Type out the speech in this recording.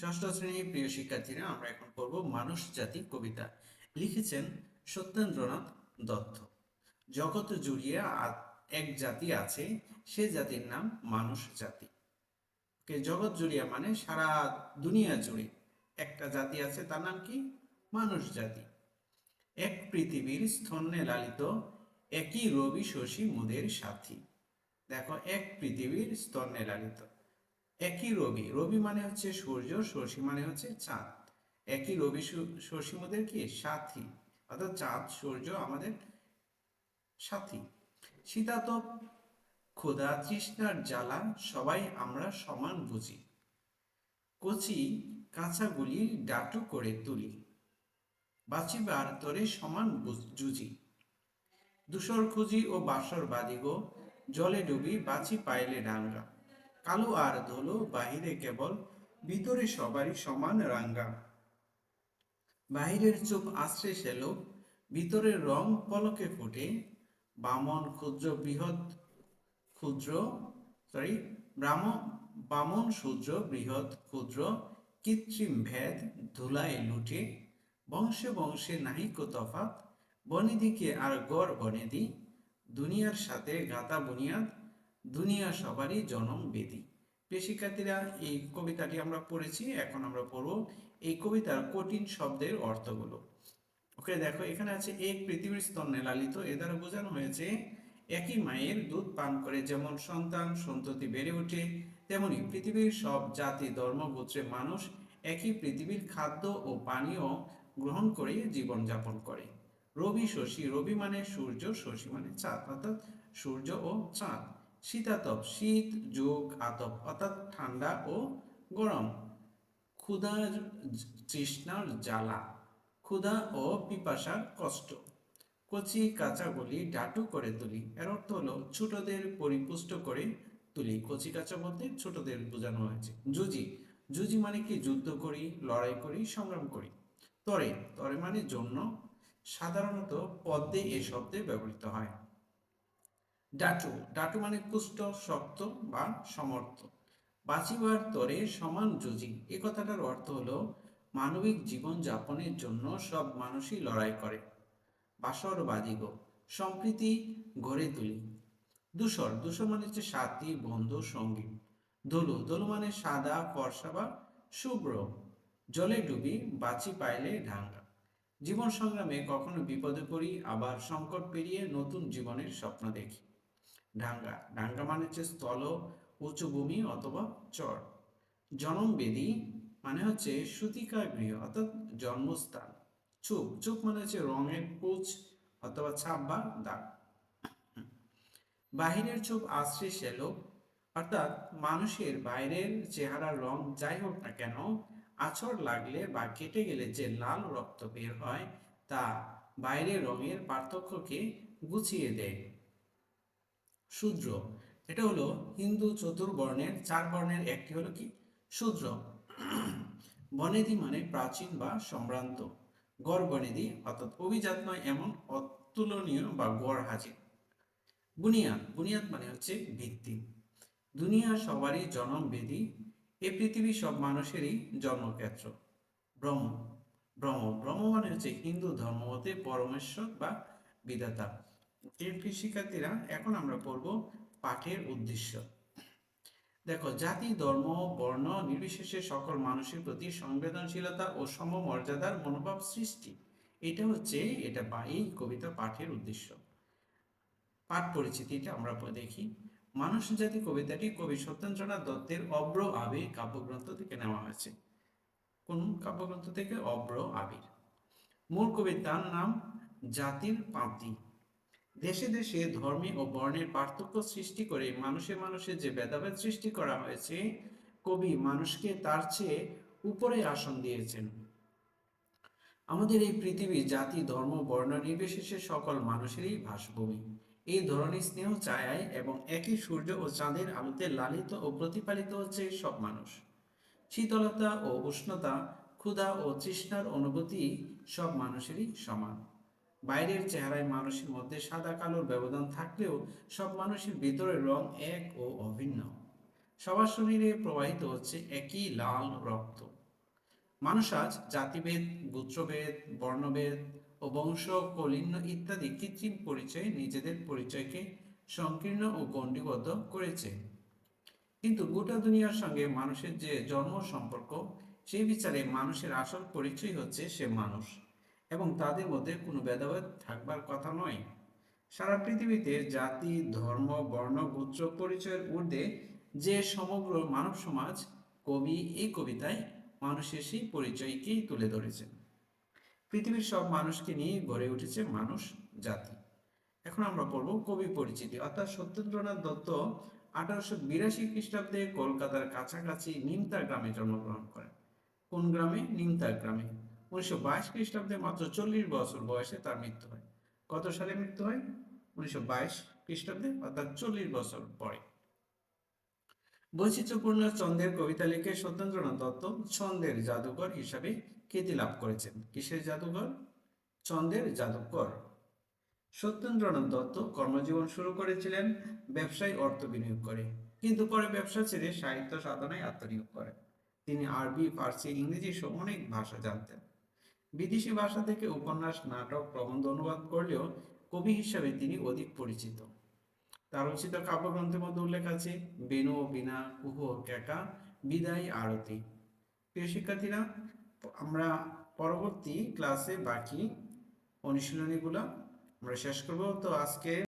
ষষ্ঠ শ্রেণির প্রিয় শিক্ষার্থীরা, আমরা এখন পড়ব মানুষ, জাতি, কবিতা। লিখেছেন সত্যেন্দ্রনাথ দত্ত। জগৎ জুড়িয়ে এক জাতি আছে, সে জাতির নাম মানুষ জাতি। জগৎ জুড়িয়া মানে সারা দুনিয়া জুড়ে একটা জাতি আছে, তার নাম কি? মানুষ জাতি। এক পৃথিবীর স্তন্যে লালিত একই রবি শশী মুদের সাথী। দেখো, এক পৃথিবীর স্তন্যে লালিত একই রবি রবি মানে হচ্ছে সূর্য শশী মানে হচ্ছে চাঁদ। একই রবি শশী মোদের কি? সাথী। অর্থাৎ চাঁদ, সূর্য আমাদের সাথী। শীতাতপ ক্ষুধা তৃষ্ণার জ্বালা সবাই আমরা সমান বুঝি। কচি কাঁচাগুলি ডাটু করে তুলি। বাঁচিবার তরে সমান জুজি দুসর খুঁজি ও বাসর বাদিগো জলে ডুবি বাঁচি পাইলে ডাঙ্গা কালো আর ধুলো বাহিরে কেবল, ভিতরে সবারই সমান রাঙ্গা। বাহিরের চোখ আশ্রে সেলো ভিতরের রং পলকে ফুটে। বামন, ক্ষুদ্র, বৃহৎ, ক্ষুদ্র সরি ব্রাহ্মণ বামন শূদ্র বৃহৎ, ক্ষুদ্র, কৃত্রিম ভেদ ধুলায় লুটে। বংশে বংশে নাহিক তফাত বনেদিকে আর গড় বনেদি দুনিয়ার সাথে গাতা বুনিয়াদ, দুনিয়া সবারই জনম বেদি। শিক্ষার্থীরা এই কবিতাটি আমরা পড়েছি, এখন আমরা পড়ব এই কবিতার কঠিন শব্দের অর্থগুলো। ওকে, দেখো, এখানে আছে, এক পৃথিবীর স্তন্যে লালিত, এ দ্বারা বোঝানো হয়েছে, একই মায়ের দুধ পান করে যেমন সন্তান সন্ততি বেড়ে ওঠে, তেমনি পৃথিবীর সব জাতি, ধর্ম, গোত্রে মানুষ একই পৃথিবীর খাদ্য ও পানীয় গ্রহণ করে জীবনযাপন করে। রবি শশী, রবি মানে সূর্য, শশী মানে চাঁদ, অর্থাৎ সূর্য ও চাঁদ। শীতাতপ শীত, যোগ, আতপ, অর্থাৎ ঠান্ডা ও গরম। ক্ষুধার তৃষ্ণার জ্বালা, ক্ষুধা ও পিপাসার কষ্ট। কচি কাঁচাগুলি ডাটু করে তুলি, এর অর্থ হলো ছোটদের পরিপুষ্ট করে তুলি। কচি কাঁচা বলতে ছোটদের বোঝানো হয়েছে। জুজি জুজি মানে কি? যুদ্ধ করি, লড়াই করি, সংগ্রাম করি। তরে তরে মানে জন্য সাধারণত পদ্মে এ শব্দে ব্যবহৃত হয়। ডাটু ডাটু মানে পুষ্ট শক্ত বা সমর্থ। বাঁচিবার তরে সমান জুজি এ কথাটার অর্থ হলো, মানবিক জীবন যাপনের জন্য সব মানুষই লড়াই করে। বাসর বাদিগ সম্প্রীতি গড়ে তুলি। দূষর দূষর মানে হচ্ছে সাথী, বন্ধু, সঙ্গী। দোলু দোলু মানে সাদা, ফর্সা বা শুভ্র। জলে ডুবি বাঁচি পাইলে ঢাঙ্গা। জীবন সংগ্রামে কখনো বিপদে পড়ি, আবার সংকট পেরিয়ে নতুন জীবনের স্বপ্ন দেখি। ঢাঙ্গা ঢাঙ্গা মানে হচ্ছে স্থল, উঁচু ভূমি অথবা চর। জনমবেদী মানে হচ্ছে সুতিকা গৃহ অর্থাৎ জন্মস্থান। চুপ চুপ মানে হচ্ছে রঙের পুচ অথবা ছাপ বা দাগ। বাহিরের চোখ আশ্রে সেলো অর্থাৎ মানুষের বাইরের চেহারার রং যাই হোক না কেন আছর লাগলে বা কেটে গেলে যে লাল রক্ত বের হয়, তা বাইরের রঙের পার্থক্যকে গুছিয়ে দেয়। শূদ্র, এটা হলো হিন্দু চতুর্বর্ণের, চার বর্ণের একটি হলো কি? শূদ্র। বনেদি মানে প্রাচীন বা সম্ভ্রান্ত। গড় বনেদি, অর্থাৎ অভিজাত নয়, এমন অতুলনীয় বা গড় হাজির। বুনিয়াদ বুনিয়াদ মানে হচ্ছে ভিত্তি। দুনিয়া সবারই জনম বেদি এ পৃথিবী সব মানুষেরই জন্মক্ষেত্র। ব্রহ্ম। ব্রহ্ম। ব্রহ্ম মানে হচ্ছে হিন্দু ধর্মমতে পরমেশ্বর বা বিধাতা। প্রিয় শিক্ষার্থীরা এখন আমরা পড়ব পাঠের উদ্দেশ্য। দেখো, জাতি, ধর্ম, বর্ণ নির্বিশেষে সকল মানুষের প্রতি সংবেদনশীলতা ও সমমর্যাদার মনোভাব সৃষ্টি। এটা হচ্ছে, এটা বা এই কবিতা পাঠের উদ্দেশ্য। পাঠ পরিচিতিটা আমরা দেখি। মানুষ জাতি কবিতাটি কবি সত্যেন্দ্রনাথ দত্তের অব্র আবির কাব্যগ্রন্থ থেকে নেওয়া হয়েছে। কোন কাব্যগ্রন্থ থেকে? অব্র আবির। মূল কবিতার নাম জাতির পাঁতি। দেশে দেশে ধর্মে ও বর্ণের পার্থক্য সৃষ্টি করে মানুষে মানুষে যে ভেদাভেদ সৃষ্টি করা হয়েছে, কবি মানুষকে তার চেয়ে উপরে আসন দিয়েছেন। আমাদের এই পৃথিবী জাতি, ধর্ম, বর্ণ নির্বিশেষে সকল মানুষেরই ভাসভূমি এই ধরনের স্নেহ ছায়ায় এবং একই সূর্য ও চাঁদের আলোতে লালিত ও প্রতিপালিত হচ্ছে সব মানুষ। শীতলতা ও উষ্ণতা, ক্ষুধা ও তৃষ্ণার অনুভূতি সব মানুষেরই সমান। বাইরের চেহারায় মানুষের মধ্যে সাদা কালোর ব্যবধান থাকলেও সব মানুষের ভিতরের রং এক ও অভিন্ন। সবার শরীরে প্রবাহিত হচ্ছে একই লাল রক্ত। মানুষ আজ জাতিভেদ, গোত্রভেদ, বর্ণভেদ ও বংশ কলিন্য ইত্যাদি কৃত্রিম পরিচয় নিজেদের পরিচয়কে সংকীর্ণ ও গণ্ডিবদ্ধ করেছে। কিন্তু গোটা দুনিয়ার সঙ্গে মানুষের যে জন্ম সম্পর্ক, সেই বিচারে মানুষের আসল পরিচয় হচ্ছে সে মানুষ এবং তাদের মধ্যে কোনো ভেদাভেদ থাকবার কথা নয়। সারা পৃথিবীতে জাতি, ধর্ম, বর্ণ, গোত্র পরিচয়ের ঊর্ধ্বে যে সমগ্র মানব সমাজ কবি এই কবিতায় মানুষের সেই পরিচয়কেই তুলে ধরেছেন। পৃথিবীর সব মানুষকে নিয়ে গড়ে উঠেছে মানুষ জাতি। এখন আমরা পড়ব কবি পরিচিতি। অর্থাৎ সত্যেন্দ্রনাথ দত্ত আঠারোশো বিরাশি খ্রিস্টাব্দে কলকাতার কাছাকাছি নিমতা গ্রামে জন্মগ্রহণ করেন। কোন গ্রামে? নিমতা গ্রামে। উনিশশো বাইশ খ্রিস্টাব্দে মাত্র চল্লিশ বছর বয়সে তার মৃত্যু হয়। কত সালে মৃত্যু হয়? উনিশশো বাইশ খ্রিস্টাব্দে, অর্থাৎ চল্লিশ বছর পরে। বৈচিত্র্যপূর্ণ ছন্দের কবিতা লিখে সত্যেন্দ্রনাথ দত্ত ছন্দের জাদুকর হিসাবে খ্যাতি লাভ করেছেন। কিসের জাদুঘর? চন্দ্রের জাদুকর সত্যেন্দ্রনাথ দত্ত কর্মজীবন শুরু করেছিলেন ব্যবসায় অর্থ বিনিয়োগ করে, কিন্তু পরে ব্যবসা ছেড়ে সাহিত্য সাধনায় আত্মনিয়োগ করেন তিনি আরবি, ফার্সি, ইংরেজি সহ অনেক ভাষা জানতেন। বিদেশি ভাষা থেকে উপন্যাস, নাটক, প্রবন্ধ অনুবাদ করলেও কবি হিসাবে তিনি অধিক পরিচিত। তার রচিত কাব্যগ্রন্থের মধ্যে উল্লেখ আছে, বেনু, বিনা কুহ কেকা বিদায়, আরতি। প্রিয় শিক্ষার্থীরা আমরা পরবর্তী ক্লাসে বাকি অনুশীলনীগুলো আমরা শেষ করব। তো আজকে